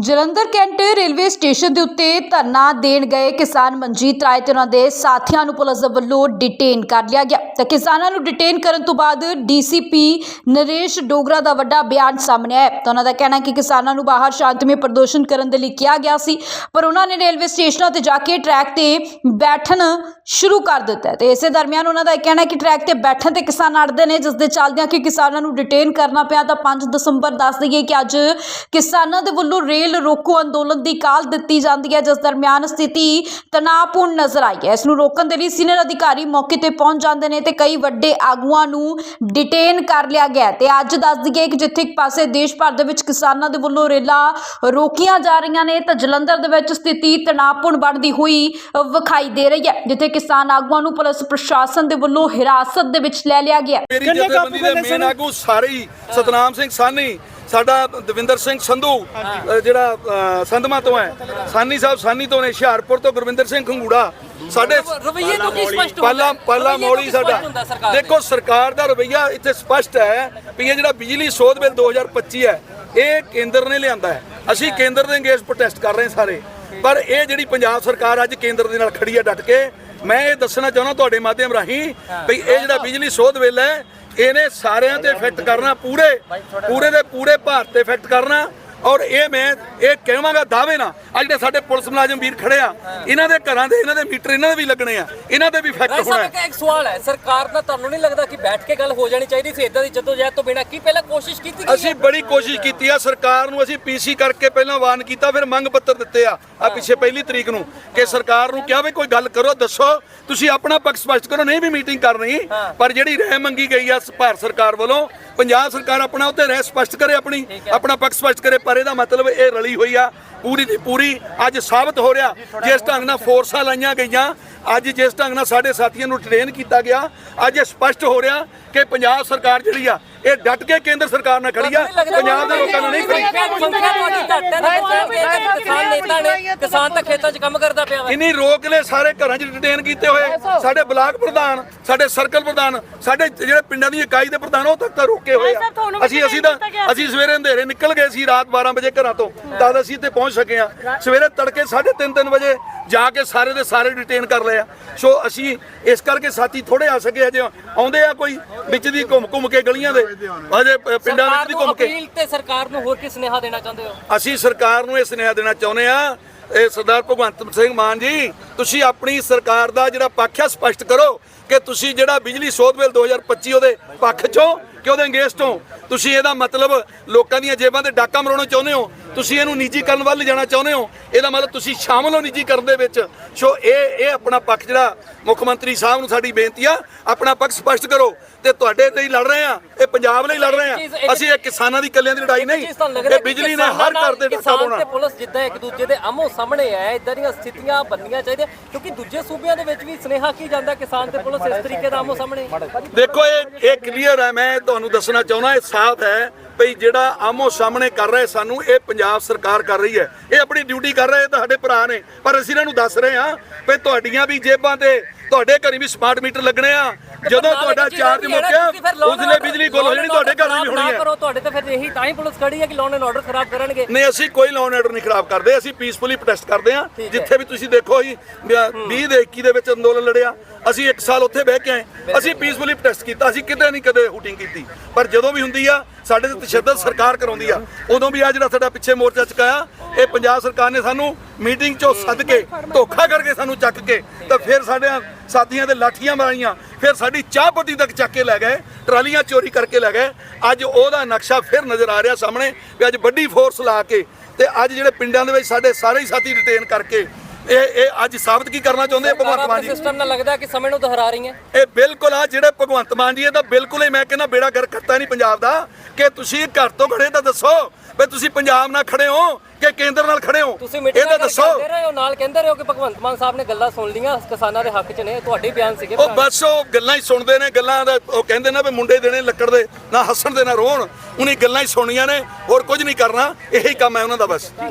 Jalandhar cantt railway station ਦੇ ਉੱਤੇ ਧਰਨਾ ਦੇਣ ਗਏ ਕਿਸਾਨ ਮਨਜੀਤ ਰਾਏ ਤੇ ਉਹਨਾਂ ਦੇ ਸਾਥੀਆਂ ਨੂੰ ਪੁਲਿਸ ਦੇ ਵੱਲੋਂ ਡਿਟੇਨ ਕਰ ਲਿਆ ਗਿਆ। ਤਾਂ ਕਿਸਾਨਾਂ ਨੂੰ ਡਿਟੇਨ ਕਰਨ ਤੋਂ ਬਾਅਦ ਡੀਸੀਪੀ ਨਰੇਸ਼ ਡੋਗਰਾ ਦਾ ਵੱਡਾ ਬਿਆਨ ਸਾਹਮਣੇ ਆਇਆ। ਤਾਂ ਉਹਨਾਂ ਦਾ ਕਹਿਣਾ ਕਿ ਕਿਸਾਨਾਂ ਨੂੰ ਬਾਹਰ ਸ਼ਾਂਤਮਈ ਪ੍ਰਦਰਸ਼ਨ ਕਰਨ ਦੇ ਲਈ ਕਿਹਾ ਗਿਆ ਸੀ, ਪਰ ਉਹਨਾਂ ਨੇ ਰੇਲਵੇ ਸਟੇਸ਼ਨਾਂ ਤੇ ਜਾ ਕੇ ਟਰੈਕ ਤੇ ਬੈਠਣ ਸ਼ੁਰੂ ਕਰ ਦਿੱਤਾ ਹੈ। ਤੇ ਇਸੇ ਦਰਮਿਆਨ ਉਹਨਾਂ ਦਾ ਇਹ ਕਹਿਣਾ ਕਿ ਟਰੈਕ ਤੇ ਬੈਠਣ ਤੇ ਕਿਸਾਨ ਅੜਦੇ ਨੇ, ਜਿਸ ਦੇ ਚੱਲਦਿਆਂ ਕਿ ਕਿਸਾਨਾਂ ਨੂੰ ਡਿਟੇਨ ਕਰਨਾ ਪਿਆ। ਤਾਂ 5 ਦਸੰਬਰ ਦੱਸ ਦਈਏ ਕਿ ਅੱਜ ਕਿਸਾਨਾਂ ਦੇ ਵੱਲੋਂ ਰੇਲ ਰੋਕੋ ਅੰਦੋਲਨ ਦੀ ਕਾਲ ਦਿੱਤੀ ਜਾਂਦੀ ਹੈ ਜਿਸ ਦਰਮਿਆਨ ਸਥਿਤੀ ਤਣਾਅਪੂਰਨ ਨਜ਼ਰ ਆਈ ਹੈ। ਇਸ ਨੂੰ ਰੋਕਣ ਦੇ ਲਈ ਸੀਨੀਅਰ ਅਧਿਕਾਰੀ ਮੌਕੇ ਤੇ ਪਹੁੰਚ ਜਾਂਦੇ ਨੇ ਤੇ ਕਈ ਵੱਡੇ ਆਗੂਆਂ ਨੂੰ ਡਿਟੇਨ ਕਰ ਲਿਆ ਗਿਆ ਤੇ ਅੱਜ ਦੱਸ ਦਈਏ ਕਿ ਜਿੱਥੇ ਇੱਕ ਪਾਸੇ ਦੇਸ਼ ਭਰ ਦੇ ਵਿੱਚ ਕਿਸਾਨਾਂ ਦੇ ਵੱਲੋਂ ਰੇਲਾਂ ਰੋਕੀਆਂ ਜਾ ਰਹੀਆਂ ਨੇ ਤਾਂ ਜਲੰਧਰ ਦੇ ਵਿੱਚ ਸਥਿਤੀ ਤਣਾਅਪੂਰਨ ਬਣਦੀ ਹੋਈ ਵਿਖਾਈ ਦੇ ਰਹੀ ਹੈ ਜਿੱਥੇ ਕਿਸਾਨ ਆਗੂਆਂ ਨੂੰ ਪੁਲਿਸ ਪ੍ਰਸ਼ਾਸਨ ਦੇ ਵੱਲੋਂ ਹਿਰਾਸਤ ਦੇ ਵਿੱਚ ਲੈ ਲਿਆ ਗਿਆ ਮੇਰੀ ਕਿੰਨੇ ਜਥੇਬੰਦੀ ਕਾਬੂ ਦੇ ਕਰ ਮੇਨ ਆਗੂ ਸਾਰੇ ਹੀ ਸਤਨਾਮ ਸਿੰਘ ਸਾਨੀ ਸਾਡਾ ਦਵਿੰਦਰ ਸਿੰਘ ਸੰਧੂ ਜਿਹੜਾ ਸੰਧਮਾ ਤੋਂ ਹੈ। ਸਾਨੀ ਸਾਹਿਬ ਸਾਨੀ ਤੋਂ ਨੇ ਹੁਸ਼ਿਆਰਪੁਰ ਤੋਂ ਗੁਰਵਿੰਦਰ ਸਿੰਘ ਖੰਗੂੜਾ। ਸਾਡੇ ਰਵਈਏ ਤੋਂ ਕੀ ਸਪਸ਼ਟ ਹੁੰਦਾ? ਮੌਲੀ ਕੀ ਸਾਡਾ? ਦੇਖੋ ਸਰਕਾਰ ਦਾ ਰਵਈਆ ਇੱਥੇ ਸਪਸ਼ਟ ਹੈ ਵੀ ਇਹ ਜਿਹੜਾ ਬਿਜਲੀ ਸੋਧ ਬਿੱਲ 2025 ਹੈ ਇਹ ਕੇਂਦਰ ਨੇ ਲਿਆਂਦਾ ਹੈ। ਅਸੀਂ ਕੇਂਦਰ ਦੇ ਅੰਗੇਜ ਪ੍ਰੋਟੈਸਟ ਕਰ ਰਹੇ ਸਾਰੇ। ਪਰ ਇਹ ਜਿਹੜੀ ਪੰਜਾਬ ਸਰਕਾਰ ਅੱਜ ਕੇਂਦਰ ਦੇ ਨਾਲ ਖੜੀ ਹੈ ਡਟ ਕੇ ਮੈਂ ਇਹ ਦੱਸਣਾ ਚਾਹੁੰਦਾ ਤੁਹਾਡੇ ਮਾਧਿਅਮ ਰਾਹੀਂ ਵੀ ਇਹ ਜਿਹੜਾ ਬਿਜਲੀ ਸੋਧ ਬਿੱਲ ਹੈ ਇਹਨੇ ਸਾਰਿਆਂ ਤੇ ਇਫੈਕਟ ਕਰਨਾ ਪੂਰੇ ਪੂਰੇ ਦੇ ਪੂਰੇ ਭਾਰਤ ਤੇ ਇਫੈਕਟ ਕਰਨਾ। ਔਰ ਇਹ ਮੈਂ ਇਹ ਕਹਾਂਗਾ ਦਾਅਵੇ ਨਾ ਅੱਜ ਜਿਹੜੇ ਸਾਡੇ ਪੁਲਿਸ ਮੁਲਾਜ਼ਮ ਵੀਰ ਖੜੇ ਆ ਇਹਨਾਂ ਦੇ ਘਰਾਂ ਦੇ ਇਹਨਾਂ ਦੇ ਮੀਟਰ ਇਹਨਾਂ ਦੇ ਵੀ ਲੱਗਣੇ ਆ ਇਹਨਾਂ ਤੇ ਵੀ ਇਫੈਕਟ ਰਾਏ ਹੋਣਾ। ਹੈ ਇੱਕ ਸਵਾਲ ਹੈ ਸਰਕਾਰ ਦਾ ਤੁਹਾਨੂੰ ਨਹੀਂ ਲੱਗਦਾ ਕਿ ਬੈਠ ਕੇ ਗੱਲ ਹੋ ਜਾਣੀ ਚਾਹੀਦੀ ਸੀ ਇਦਾਂ ਦੀ ਜਦੋਜਹਿਦ ਤੋਂ ਬਿਨਾਂ ਕੀ ਪਹਿਲਾਂ ਕੋਸ਼ਿਸ਼ ਕੀਤੀ ਗਈ ਅਸੀਂ ਬੜੀ ਕੋਸ਼ਿਸ਼ ਕੀਤੀ ਆ ਸਰਕਾਰ ਨੂੰ ਅਸੀਂ ਪੀਸੀ ਕਰਕੇ ਪਹਿਲਾਂ ਵਾਰਨ ਕੀਤਾ ਫਿਰ ਮੰਗ ਪੱਤਰ ਦਿੱਤੇ ਆ ਆ ਪਿੱਛੇ ਪਹਿਲੀ ਤਰੀਕ ਨੂੰ ਕਿ ਸਰਕਾਰ ਨੂੰ ਕਿਹਾ ਵੀ ਕੋਈ ਗੱਲ ਕਰੋ ਦੱਸੋ ਤੁਸੀਂ ਆਪਣਾ ਪੱਖ ਸਪਸ਼ਟ ਕਰੋ ਨਹੀਂ ਵੀ ਮੀਟਿੰਗ ਕਰਨੀ ਪਰ ਜਿਹੜੀ ਰਹਿ ਮੰਗੀ ਗਈ ਆ ਭਾਰਤ ਸਰਕਾਰ ਵੱਲੋਂ ਪੰਜਾਬ ਸਰਕਾਰ ਆਪਣਾ ਉੱਤੇ ਰਹਿ ਸਪਸ਼ਟ ਕਰੇ ਆਪਣੀ ਆਪਣਾ ਪੱਖ ਸਪਸ਼ਟ ਕਰੇ ਪਰ ਇਹਦਾ ਮਤਲਬ ਇਹ ਰਲੀ ਹੋਈ ਆ ਪੂਰੀ ਦੀ ਪੂਰੀ ਅੱਜ ਸਾਬਤ ਹੋ ਰਿਹਾ। ਜਿਸ ਢੰਗ ਨਾਲ ਫੋਰਸਾਂ ਲਾਈਆਂ ਗਈਆਂ ਅੱਜ ਜਿਸ ਢੰਗ ਨਾਲ ਸਾਡੇ ਸਾਥੀਆਂ ਨੂੰ ਟ੍ਰੇਨ ਕੀਤਾ ਗਿਆ ਅੱਜ ਇਹ ਸਪਸ਼ਟ ਹੋ ਰਿਹਾ ਕਿ ਪੰਜਾਬ ਸਰਕਾਰ ਜਿਹੜੀ ਆ ਇਹ ਡਟ ਕੇ ਕੇਂਦਰ ਸਰਕਾਰ ਨਾਲ ਖੜੀ ਆ। ਪੰਜਾਬ ਦੇ ਲੋਕਾਂ ਨਾਲ ਨਹੀਂ ਖੜੀ। ਤਾਂ ਕਿਸਾਨ ਨੇਤਾ ਨੇ ਕਿਸਾਨ ਤਾਂ ਖੇਤਾਂ 'ਚ ਕੰਮ ਕਰਦਾ ਪਿਆ ਵਾ। ਇਨੀ ਰੋਕ ਲੈ ਸਾਰੇ ਘਰਾਂ 'ਚ ਡਿਟੇਨ ਕੀਤੇ ਹੋਏ। ਸਾਡੇ ਬਲਾਕ ਪ੍ਰਧਾਨ ਸਾਡੇ ਸਰਕਲ ਪ੍ਰਧਾਨ ਸਾਡੇ ਜਿਹੜੇ ਪਿੰਡਾਂ ਦੀ ਇਕਾਈ ਦੇ ਪ੍ਰਧਾਨ ਉਹ ਤੱਕ ਤਾਂ ਰੋਕੇ ਹੋਏ ਆ। ਅਸੀਂ ਅਸੀਂ ਤਾਂ ਅਸੀਂ ਸਵੇਰੇ ਅੰਧੇਰੇ ਨਿਕਲ ਗਏ ਸੀ ਰਾਤ 12 ਵਜੇ ਘਰਾਂ ਤੋਂ। ਤਦ ਅਸੀਂ ਇੱਥੇ ਪਹੁੰਚ ਸਕੇ ਆ। ਸਵੇਰੇ ਤੜਕੇ 3:30 3 ਵਜੇ ਜਾ ਕੇ ਸਾਰੇ ਦੇ ਸਾਰੇ ਡਿਟੇਨ ਕਰ ਲਏ ਆ। ਸੋ ਅਸੀਂ ਇਸ ਕਰਕੇ ਸਾਥੀ ਥੋੜੇ ਆ ਸਕੇ ਅਜੇ। ਆਉਂਦੇ ਆ ਕੋਈ ਵਿੱਚ ਦੀ ਘੁੰਮ ਘੁੰਮ ਕੇ ਗਲੀਆਂ ਦੇ। ਅਜੇ ਪਿੰਡਾਂ ਸਰਕਾਰ ਵਿੱਚ ਦੀ ਨੂੰ ਘੁੰਮ ਕੇ ਅਪੀਲ ਤੇ ਸਰਕਾਰ ਨੂੰ ਹੋਰ ਕੀ ਸੁਨੇਹਾ ਦੇਣਾ ਚਾਹੁੰਦੇ ਹੋ? ਅਸੀਂ ਸਰਕਾਰ ਨੂੰ ਇਹ ਸੁਨੇਹਾ ਦੇਣਾ ਚਾਹੁੰਦੇ ਆ ਇਹ ਸਰਦਾਰ ਭਗਵੰਤ ਸਿੰਘ ਮਾਨ ਜੀ ਤੁਸੀਂ ਆਪਣੀ ਸਰਕਾਰ ਦਾ ਜਿਹੜਾ ਪੱਖ ਹੈ ਸਪਸ਼ਟ ਕਰੋ ਕਿ ਤੁਸੀਂ ਜਿਹੜਾ ਬਿਜਲੀ ਸੋਧ ਬਿੱਲ 2025 ਉਹਦੇ ਪੱਖ ਚੋਂ ਕਿ ਉਹਦੇ ਅੰਗੇਸਟ ਹੋ ਤੁਸੀਂ ਇਹਦਾ ਮਤਲਬ ਲੋਕਾਂ ਦੀਆਂ ਜੇਬਾਂ ਤੇ ਡਾਕਾ ਮਰਾਉਣਾ ਚਾਹੁੰਦੇ ਹੋ? ਤੁਸੀਂ ਇਹਨੂੰ ਨਿੱਜੀਕਰਨ ਵੱਲ ਲਿਜਾਣਾ ਚਾਹੁੰਦੇ ਹੋ? ਇਹਦਾ ਮਤਲਬ ਤੁਸੀਂ ਸ਼ਾਮਲ ਹੋ ਨਿੱਜੀਕਰਨ ਦੇ ਵਿੱਚ? ਸੋ ਇਹ ਇਹ ਆਪਣਾ ਪੱਖ ਜਿਹੜਾ ਮੁੱਖ ਮੰਤਰੀ ਸਾਹਿਬ ਨੂੰ ਸਾਡੀ ਬੇਨਤੀ ਆ ਆਪਣਾ ਪੱਖ ਸਪਸ਼ਟ ਕਰੋ ਤੇ ਤੁਹਾਡੇ ਲਈ ਲੜ ਰਹੇ ਆ ਇਹ ਪੰਜਾਬ ਲਈ ਲੜ ਰਹੇ ਆ। ਅਸੀਂ ਇਹ ਕਿਸਾਨਾਂ ਦੀ ਕੱਲਿਆਂ ਦੀ ਲੜਾਈ ਨਹੀਂ। ਇਹ ਬਿਜਲੀ ਨੇ ਹਰ ਘਰ ਤੇ ਡੱਕਾ ਪਾਉਣਾ ਤੇ ਪੁਲਿਸ ਜਿੱਦਾਂ ਇੱਕ ਦੂਜੇ ਦੇ ਆਮੋ ਸਾਹਮਣੇ ਆ ਇਦਾਂ ਦੀਆਂ ਸਥਿਤੀਆਂ ਬਣਨੀਆਂ ਚਾਹੀਦੀਆਂ ਕਿਉਂਕਿ ਦੂਜੇ ਸੂਬਿਆਂ ਦੇ ਵਿੱਚ ਵੀ ਸੁਨੇਹਾ ਕੀ ਜਾਂਦਾ ਕਿਸਾਨ ਤੇ ਪੁਲਿਸ ਇਸ ਤਰੀਕੇ ਦਾ ਆਮੋ ਸਾਹਮਣੇ? ਦੇਖੋ ਇਹ ਇਹ ਕਲੀਅਰ ਹੈ ਮੈਂ ਤੁਹਾਨੂੰ ਦੱਸਣਾ ਚਾਹੁੰਦਾ ਇਹ ਸਾਫ਼ ਹੈ। ਭਈ ਜਿਹੜਾ ਆਮੋ ਸਾਹਮਣੇ ਕਰ ਰਹੇ ਸਾਨੂੰ ਇਹ ਪੰਜਾਬ ਸਰਕਾਰ ਕਰ ਰਹੀ ਹੈ। ਇਹ ਆਪਣੀ ਡਿਊਟੀ ਕਰ ਰਹੇ ਇਹ ਤਾਂ ਸਾਡੇ ਭਰਾ ਨੇ। ਪਰ ਅਸੀਂ ਇਹਨਾਂ ਨੂੰ ਦੱਸ ਰਹੇ ਹਾਂ ਵੀ ਤੁਹਾਡੀਆਂ ਵੀ ਜੇਬਾਂ ਤੇ ਤੁਹਾਡੇ ਘਰੇ ਵੀ ਸਮਾਰਟ ਮੀਟਰ ਲੱਗਣੇ ਆ। ਜਦੋਂ ਤੁਹਾਡਾ ਚਾਰਜ ਮੁੱਕਿਆ ਉਸਲੇ ਬਿਜਲੀ ਗੁੱਲ ਹੋ ਜਾਣੀ ਤੁਹਾਡੇ ਘਰ ਵੀ ਹੋਣੀ ਹੈ। ਕਰੋ ਤੁਹਾਡੇ ਤੇ ਫਿਰ ਇਹੀ ਤਾਂ ਹੀ ਪੁਲਿਸ ਖੜੀ ਹੈ ਕਿ ਲਾਅ ਐਂਡ ਆਰਡਰ ਖਰਾਬ ਕਰਨਗੇ। ਨਹੀਂ ਅਸੀਂ ਕੋਈ ਲਾਅ ਆਰਡਰ ਨਹੀਂ ਖਰਾਬ ਕਰਦੇ ਅਸੀਂ ਪੀਸਫੁਲੀ ਪ੍ਰੋਟੈਸਟ ਕਰਦੇ ਹਾਂ। ਜਿੱਥੇ ਵੀ ਤੁਸੀਂ ਦੇਖੋ ਜੀ 20 ਦੇ 21 ਦੇ ਵਿੱਚ ਅੰਦੋਲਨ ਲੜਿਆ। ਅਸੀਂ 1 ਸਾਲ ਉੱਥੇ ਬਹਿ ਕੇ ਆਏ। ਅਸੀਂ ਪੀਸਫੁਲੀ ਪ੍ਰੋਟੈਸਟ ਕੀਤਾ ਅਸੀਂ ਕਿਤੇ ਨਹੀਂ ਕਦੇ ਹੂਟਿੰਗ ਕੀਤੀ। ਪਰ ਜਦੋਂ ਵੀ ਹੁੰਦੀ ਆ ਸਾਡੇ ਤੇ ਤਸ਼ੱਦਦ ਸਰਕਾਰ ਕਰਾਉਂਦੀ ਆ। ਉਦੋਂ ਵੀ ਆ ਜਿਹੜਾ ਸਾਡਾ ਪਿੱਛੇ ਮੋਰਚਾ ਚੁਕਾਇਆ, ਇਹ ਪੰਜਾਬ ਸਰਕਾਰ ਨੇ ਸਾਨੂੰ ਮੀਟਿੰਗ ਚੋਂ ਸੱਦ ਕੇ, ਧੋਖਾ ਕਰਕੇ ਸਾਨੂੰ ਚੱਕ ਕੇ, ਤਾਂ ਫਿਰ ਸਾਡੇ ਸਾਥੀਆਂ ਦੇ ਲਾਠੀਆਂ ਮਾਰੀਆਂ, ਫਿਰ ਸਾਡੀ ਚਾਹ ਪੱਤੀ ਤੱਕ ਚੱਕ ਕੇ ਲੈ ਗਏ, ਟਰਾਲੀਆਂ ਚੋਰੀ ਕਰਕੇ ਲੈ ਗਏ। ਅੱਜ ਉਹਦਾ ਨਕਸ਼ਾ ਫਿਰ ਨਜ਼ਰ ਆ ਰਿਹਾ ਸਾਹਮਣੇ ਵੀ ਅੱਜ ਵੱਡੀ ਫੋਰਸ ਲਾ ਕੇ ਤੇ ਅੱਜ ਜਿਹੜੇ ਪਿੰਡਾਂ ਦੇ ਵਿੱਚ ਸਾਡੇ ਸਾਰੇ ਹੀ ਸਾਥੀ ਡਿਟੇਨ ਕਰਕੇ ਇਹ ਇਹ ਅੱਜ ਸਾਬਤ ਕੀ ਕਰਨਾ ਚਾਹੁੰਦੇ ਆ ਭਗਵੰਤ ਮਾਨ ਜੀ? ਸਿਸਟਮ ਨਾਲ ਲੱਗਦਾ ਕਿ ਸਮੇਂ ਨੂੰ ਦੁਹਰਾ ਰਹੀਆਂ। ਇਹ ਬਿਲਕੁਲ ਆ ਜਿਹੜੇ ਭਗਵੰਤ ਮਾਨ ਜੀ ਇਹ ਤਾਂ ਬਿਲਕੁਲ ਹੀ ਮੈਂ ਕਹਿੰਦਾ ਬੇੜਾ ਗਰ ਕਰਤਾ ਨਹੀਂ ਪੰਜਾਬ ਦਾ ਕਿ ਤੁਸੀਂ ਘਰ ਤੋਂ ਖੜੇ ਤਾਂ ਦੱਸੋ ਵੀ ਤੁਸੀਂ ਪੰਜਾਬ ਨਾਲ ਖੜੇ ਹੋ ਕਿ ਕੇਂਦਰ ਨਾਲ ਖੜੇ ਹੋ? ਤੁਸੀਂ ਇਹ ਤਾਂ ਦੱਸੋ। ਰਹੇ ਹੋ ਨਾਲ ਕਹਿੰਦੇ ਰਹੇ ਹੋ ਕਿ ਭਗਵੰਤ ਮਾਨ ਸਾਹਿਬ ਨੇ ਗੱਲਾਂ ਸੁਣ ਲੀਆਂ ਕਿਸਾਨਾਂ ਦੇ ਹੱਕ 'ਚ ਨੇ ਤੁਹਾਡੇ ਹੀ ਬਿਆਨ ਸੀਗੇ ਉਹ ਬਸ ਉਹ ਗੱਲਾਂ ਹੀ ਸੁਣਦੇ ਨੇ ਗੱਲਾਂ ਦਾ ਉਹ ਕਹਿੰਦੇ ਨੇ ਵੀ ਮੁੰਡੇ ਦੇਣੇ ਲੱਕੜ ਦੇ ਨਾ ਹੱਸਣ ਦੇ ਨਾ ਰੋਣ ਉਹਨੇ ਗੱਲਾਂ ਹੀ ਸੁਣੀਆਂ ਨੇ ਹੋਰ ਕੁਝ ਨਹੀਂ ਕਰਨਾ ਇਹੀ ਕੰਮ ਹੈ ਉਹਨਾਂ ਦਾ ਬਸ।